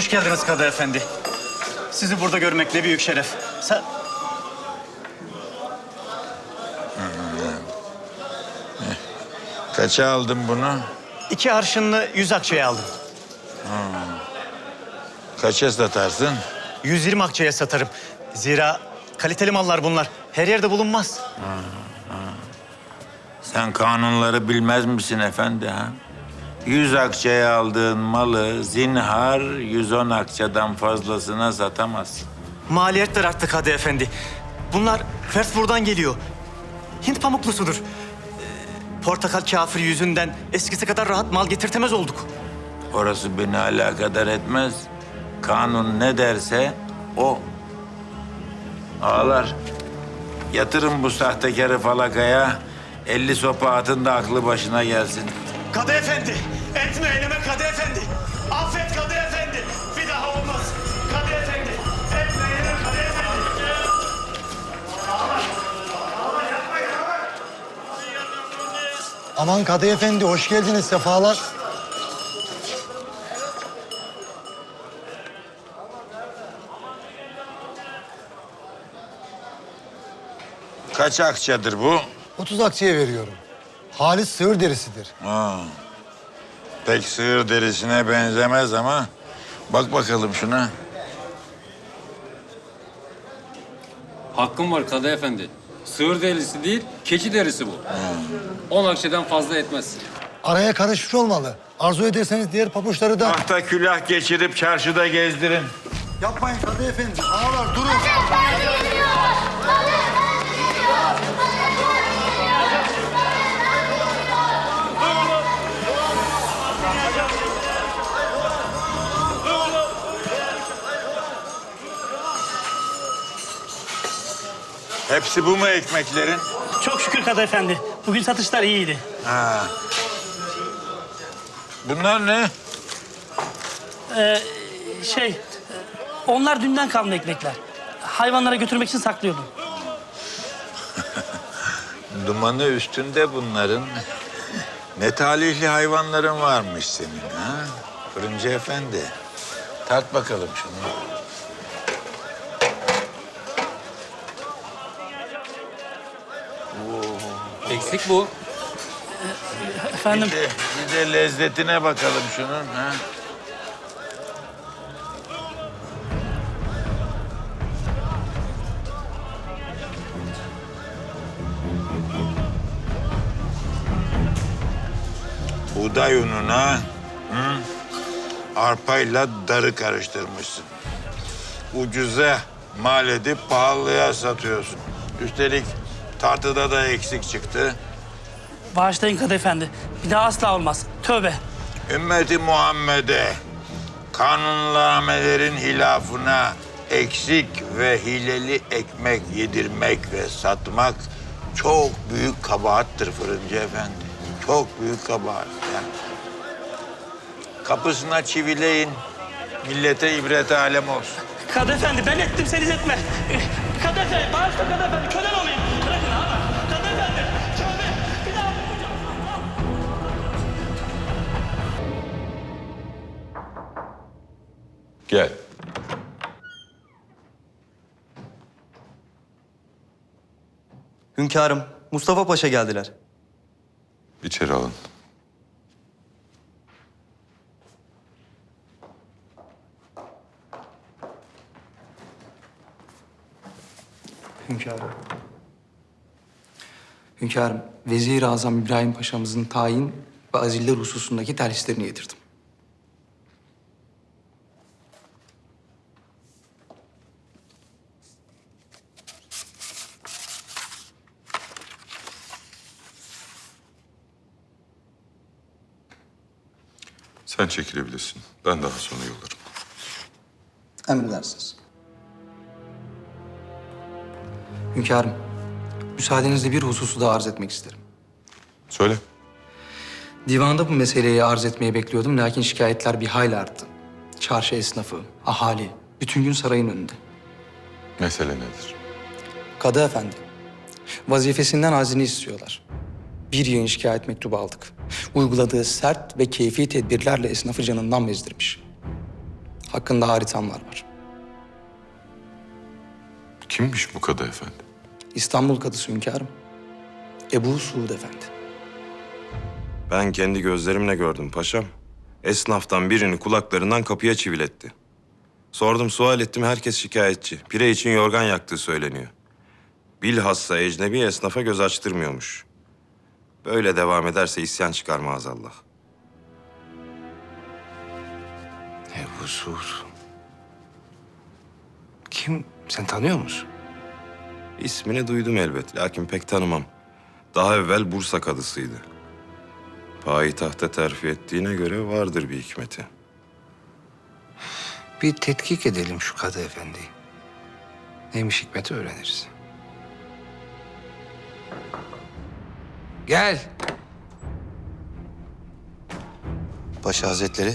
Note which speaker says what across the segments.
Speaker 1: Hoş geldiniz Kadı Efendi. Sizi burada görmek ne büyük şeref. Sen...
Speaker 2: Kaça aldın bunu?
Speaker 1: iki arşınlı yüz akçeye aldım.
Speaker 2: Kaça satarsın?
Speaker 1: 120 akçeye satarım. Zira kaliteli mallar bunlar. Her yerde bulunmaz.
Speaker 2: Sen kanunları bilmez misin efendi ha? Yüz akçeye aldığın malı zinhar 110 akçeden fazlasına satamazsın.
Speaker 1: Maliyetler arttı Kadı Efendi. Bunlar Fersburg'dan geliyor. Hint pamuklusudur. Ee, Portakal kafiri yüzünden eskisi kadar rahat mal getirtemez olduk.
Speaker 2: Orası beni alakadar etmez. Kanun ne derse o. Ağlar. Yatırın bu sahtekarı falakaya. Elli sopa atın da aklı başına gelsin.
Speaker 1: Kadı Efendi, etme eyleme Kadı Efendi. Affet Kadı Efendi. Bir daha olmaz. Kadı Efendi, etme eyleme Kadı Efendi.
Speaker 3: Aman Kadı Efendi hoş geldiniz sefalar.
Speaker 2: Kaç akçadır bu?
Speaker 3: 30 akçeye veriyorum. Halis sığır derisidir.
Speaker 2: Ha. Pek sığır derisine benzemez ama bak bakalım şuna.
Speaker 4: Hakkım var Kadı Efendi. Sığır derisi değil, keçi derisi bu. On akçeden fazla etmez.
Speaker 3: Araya karışmış olmalı. Arzu ederseniz diğer papuçları da...
Speaker 2: Tahta külah geçirip çarşıda gezdirin.
Speaker 3: Yapmayın Kadı Efendi. Ağalar durun.
Speaker 2: Hepsi bu mu ekmeklerin?
Speaker 5: Çok şükür Kadı Efendi. Bugün satışlar iyiydi.
Speaker 2: Ha. Bunlar ne?
Speaker 5: Şey, onlar dünden kalma ekmekler. Hayvanlara götürmek için saklıyordum.
Speaker 2: Dumanı üstünde bunların. Ne talihli hayvanların varmış senin ha? Fırıncı efendi. Tart bakalım şunu.
Speaker 4: Eksik bu.
Speaker 5: Efendim,
Speaker 2: Bir de, bir de lezzetine bakalım şunun ha. Buğday ununa hı, arpayla darı karıştırmışsın. Ucuza mal edip pahalıya satıyorsun. Üstelik tartıda da eksik çıktı.
Speaker 5: bağışlayın Kadı Efendi. Bir daha asla olmaz. Tövbe.
Speaker 2: Ümmeti Muhammed'e kanunnamelerin hilafına eksik ve hileli ekmek yedirmek ve satmak çok büyük kabahattır fırıncı efendi. Çok büyük kabahat. Yani kapısına çivileyin, millete ibret alem olsun.
Speaker 5: Kadı Efendi ben ettim sen etme. Kadı Efendi, bağışla Kadı Efendi. Kölen
Speaker 6: Gel.
Speaker 7: Hünkârım, Mustafa Paşa geldiler.
Speaker 6: İçeri alın.
Speaker 8: Hünkârım. Hünkârım, Vezir-i Azam İbrahim Paşa'mızın tayin ve aziller hususundaki terhislerini getirdim.
Speaker 6: Sen çekilebilirsin. Ben daha sonra yollarım.
Speaker 8: Emredersiniz. Hünkârım, müsaadenizle bir hususu da arz etmek isterim.
Speaker 6: Söyle.
Speaker 8: Divanda bu meseleyi arz etmeyi bekliyordum lakin şikayetler bir hayli arttı. Çarşı esnafı, ahali, bütün gün sarayın önünde.
Speaker 6: Mesele nedir?
Speaker 8: Kadı efendi, vazifesinden azini istiyorlar. Bir yığın şikayet mektubu aldık. Uyguladığı sert ve keyfi tedbirlerle esnafı canından bezdirmiş. Hakkında haritamlar var.
Speaker 6: Kimmiş bu kadı efendi?
Speaker 8: İstanbul Kadısı hünkârım. Ebu Suud Efendi.
Speaker 9: Ben kendi gözlerimle gördüm paşam. Esnaftan birini kulaklarından kapıya çiviletti. Sordum sual ettim herkes şikayetçi. Pire için yorgan yaktığı söyleniyor. Bilhassa ecnebi esnafa göz açtırmıyormuş. Böyle devam ederse isyan çıkar maazallah.
Speaker 10: Ebu Suud. Kim? Sen tanıyor musun?
Speaker 9: İsmini duydum elbet lakin pek tanımam. Daha evvel Bursa kadısıydı. Payitahta terfi ettiğine göre vardır bir hikmeti.
Speaker 10: Bir tetkik edelim şu kadı efendiyi. Neymiş hikmeti öğreniriz. Gel.
Speaker 7: Paşa Hazretleri,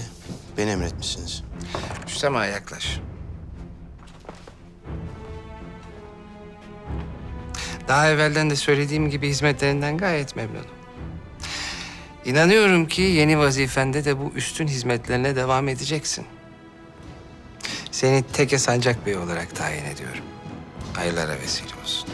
Speaker 7: beni emretmişsiniz.
Speaker 10: Müstema yaklaş. Daha evvelden de söylediğim gibi hizmetlerinden gayet memnunum. İnanıyorum ki yeni vazifende de bu üstün hizmetlerine devam edeceksin. Seni Teke Sancak Bey olarak tayin ediyorum. Hayırlara vesile olsun.